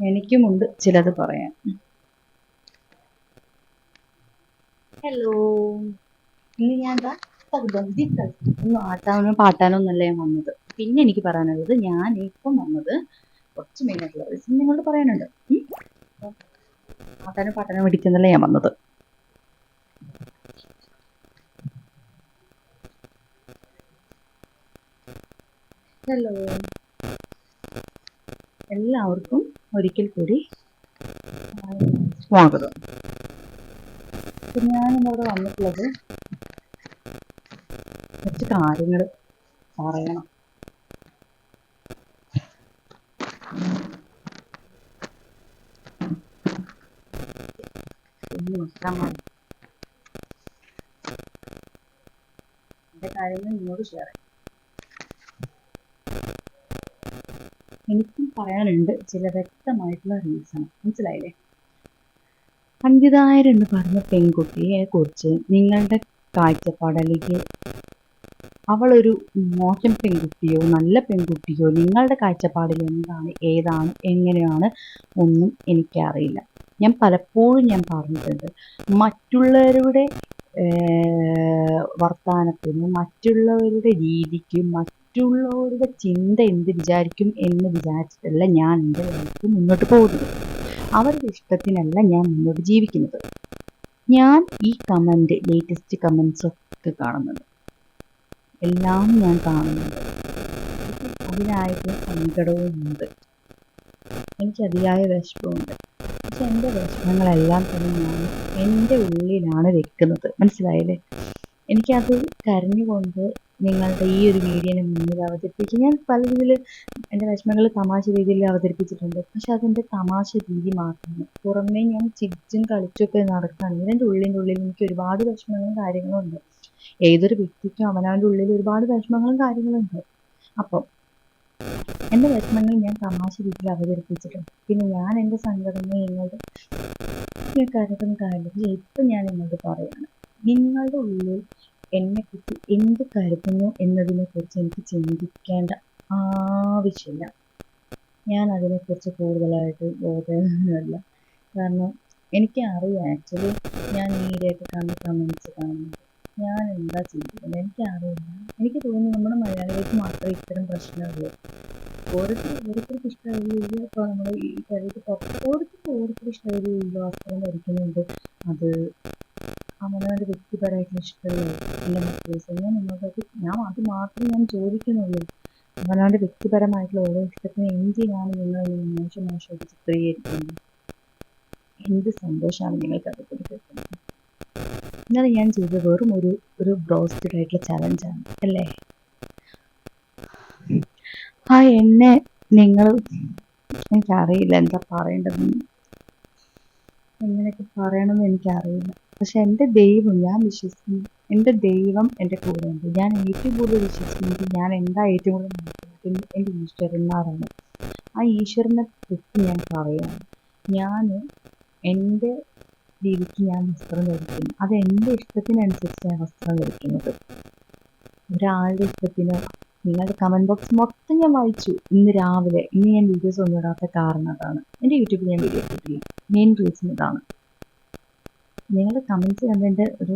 എനിക്കുമുണ്ട് ചിലത് പറയാൻ. ഹലോ ഇന്ന് ഞാൻ ദാ പകുതി ആട്ടാനോ ഞാൻ വന്നത്. പിന്നെ എനിക്ക് പറയാനുള്ളത് ഞാൻ ഇപ്പം വന്നത് കുറച്ച് മെയിനായിട്ടുള്ള റീസൺ നിങ്ങളോട് പറയാനുണ്ട്. ആട്ടാനോ പാട്ടാനോ പിടിക്കുന്നല്ല ഞാൻ വന്നത്. ഹലോ എല്ലാവർക്കും ഒരിക്കൽ കൂടി സ്വാഗതം. ഞാൻ ഞാനിന്നിവിടെ വന്നിട്ടുള്ളത് കുറച്ച് കാര്യങ്ങൾ പറയണം. എന്റെ എന്റെ കാര്യങ്ങൾ നിന്നോട് ഷെയർ ചെയ്യാം. എനിക്കും പറയാനുണ്ട് ചില വ്യക്തമായിട്ടുള്ള റീസൺ മനസ്സിലായില്ലേ? അഞ്ജിതായർ എന്ന് പറഞ്ഞ പെൺകുട്ടിയെ കുറിച്ച് നിങ്ങളുടെ കാഴ്ചപ്പാട് അല്ലെങ്കിൽ അവളൊരു മോശം പെൺകുട്ടിയോ നല്ല പെൺകുട്ടിയോ നിങ്ങളുടെ കാഴ്ചപ്പാടിൽ എന്താണ് ഏതാണ് എങ്ങനെയാണ് ഒന്നും എനിക്കറിയില്ല. ഞാൻ പലപ്പോഴും ഞാൻ പറഞ്ഞിട്ടുണ്ട് മറ്റുള്ളവരുടെ ഏർ, വർത്താനത്തിനും മറ്റുള്ളവരുടെ രീതിക്കും മറ്റുള്ളവരുടെ ചിന്ത എന്ത് വിചാരിക്കും എന്ന് വിചാരിച്ചിട്ടല്ല ഞാൻ എന്റെ ലൈഫ് മുന്നോട്ട് പോകുന്നത്. അവരുടെ ഇഷ്ടത്തിനല്ല ഞാൻ മുന്നോട്ട് ജീവിക്കുന്നത്. ഞാൻ ഈ കമന്റ് ലേറ്റസ്റ്റ് കമൻസ് ഒക്കെ കാണുന്നുണ്ട് എല്ലാം ഞാൻ കാണുന്നുണ്ട്. അതിനായിട്ട് സങ്കടവും ഉണ്ട് എനിക്ക് അതിയായ വിഷമമുണ്ട് പക്ഷെ എന്റെ വിഷമങ്ങളെല്ലാം തന്നെ ഞാൻ എന്റെ ഉള്ളിലാണ് വെക്കുന്നത്. മനസ്സിലായില്ലേ? എനിക്കത് കരഞ്ഞുകൊണ്ട് നിങ്ങളുടെ ഈ ഒരു വീഡിയോനെ മുന്നിൽ അവതരിപ്പിക്കും ഞാൻ പല രീതിയിൽ എന്റെ വിഷമങ്ങൾ തമാശ രീതിയിൽ അവതരിപ്പിച്ചിട്ടുണ്ട്. പക്ഷെ അതെന്റെ തമാശ രീതി മാത്രമാണ്. പുറമേ ഞാൻ ചിരിച്ചും കളിച്ചൊക്കെ നടക്കുകയാണെങ്കിൽ എന്റെ ഉള്ളിന്റെ ഉള്ളിൽ എനിക്ക് ഒരുപാട് വിഷമങ്ങളും കാര്യങ്ങളും ഉണ്ട് ഏതൊരു വ്യക്തിക്കും അവനവന്റെ ഉള്ളിൽ ഒരുപാട് വിഷമങ്ങളും കാര്യങ്ങളും ഉണ്ട് അപ്പം എന്റെ വിഷമങ്ങൾ ഞാൻ തമാശ രീതിയിൽ അവതരിപ്പിച്ചിട്ടുണ്ട്. പിന്നെ ഞാൻ എന്റെ സങ്കടങ്ങൾ നിങ്ങളുടെ ഞാൻ കരുതുന്ന ഇപ്പം ഞാൻ നിങ്ങളോട് പറയാണ് നിങ്ങളുടെ ഉള്ളിൽ എന്നെക്കുറിച്ച് എന്ത് കരുതുന്നു എന്നതിനെക്കുറിച്ച് എനിക്ക് ചിന്തിക്കേണ്ട ആവശ്യമില്ല. ഞാൻ അതിനെക്കുറിച്ച് കൂടുതലായിട്ട് ബോധമൊന്നുമില്ല കാരണം എനിക്ക് അറിയാം ആക്ച്വലി ഞാൻ ഈയിടെയൊക്കെ കണ്ട് കമൻസ് കാണുന്നത്. ഞാൻ എന്താ ചിന്തിക്കുന്നത് എനിക്ക് എനിക്കറിയില്ല എനിക്ക് തോന്നുന്നു നമ്മുടെ മലയാളികൾക്ക് മാത്രമേ ഇത്തരം പ്രശ്നമുള്ളൂ. ഓരോരുത്തർ ഓരോരുത്തർക്ക് ഇഷ്ടമായില്ല? ഇപ്പോൾ നമ്മൾ ഈ പുറത്ത് ഓരോരുത്തർക്ക് ഓരോരുത്തർ ഇഷ്ടമായില്ല? വസ്ത്രം ധരിക്കുന്നുണ്ട്. അത് അവനവന്റെ വ്യക്തിപരമായിട്ടുള്ള ഇഷ്ടമല്ലേ. എന്റെ മക്കൾസ് ഞാൻ നിങ്ങൾക്ക് ഞാൻ അത് മാത്രമേ ഞാൻ ചോദിക്കുന്നുള്ളൂ. അവനവന്റെ വ്യക്തിപരമായിട്ടുള്ള ഓരോ ഇഷ്ടത്തിന് എന്തിനാണ് നിങ്ങൾ ഈ മോശം മോശമായിട്ട് ചിത്രീകരിക്കുന്നത്? എന്ത് സന്തോഷമാണ് നിങ്ങൾക്ക് അത് കൊടുക്കുന്നത്? ഇന്നലെ ഞാൻ ചെയ്തത് വെറും ഒരു ഒരു ബ്രോസ്റ്റഡ് ആയിട്ടുള്ള ചലഞ്ചാണ് അല്ലേ? ആ എന്നെ നിങ്ങൾ എനിക്കറിയില്ല എന്താ പറയേണ്ടതെന്ന്. എങ്ങനെയൊക്കെ പറയണമെന്ന് എനിക്കറിയില്ല. പക്ഷെ എന്റെ ദൈവം ഞാൻ വിശ്വസിക്കുന്നു. എന്റെ ദൈവം എന്റെ കൂടെ ഉണ്ട് ഞാൻ ഏറ്റവും കൂടുതൽ വിശ്വസിക്കുന്നത് ഞാൻ എന്താ ഏറ്റവും കൂടുതൽ മനസ്സിലാക്കുന്നത് എന്റെ ഈശ്വരന്മാരാണ്. ആ ഈശ്വരനെ കുറിച്ച് ഞാൻ പറയുകയാണ്. ഞാൻ എന്റെ രീതിക്ക് ഞാൻ വസ്ത്രം ധരിക്കുന്നു. അത് എന്റെ ഇഷ്ടത്തിനനുസരിച്ച് ഞാൻ വസ്ത്രം ധരിക്കുന്നത്. ഒരാളുടെ ഇഷ്ടത്തിന് നിങ്ങളുടെ കമന്റ് ബോക്സ് മൊത്തം ഞാൻ വായിച്ചു. ഇന്ന് രാവിലെ ഇന്ന് ഞാൻ വീഡിയോസ് ഒന്നും ഇടാത്ത കാരണം അതാണ്. എന്റെ യൂട്യൂബിൽ ഞാൻ വീഡിയോ ഇട്ടിട്ടില്ല മെയിൻ റീസൺ ഇതാണ്. നിങ്ങളുടെ കമന്റ്സ് കണ്ടിട്ട് ഒരു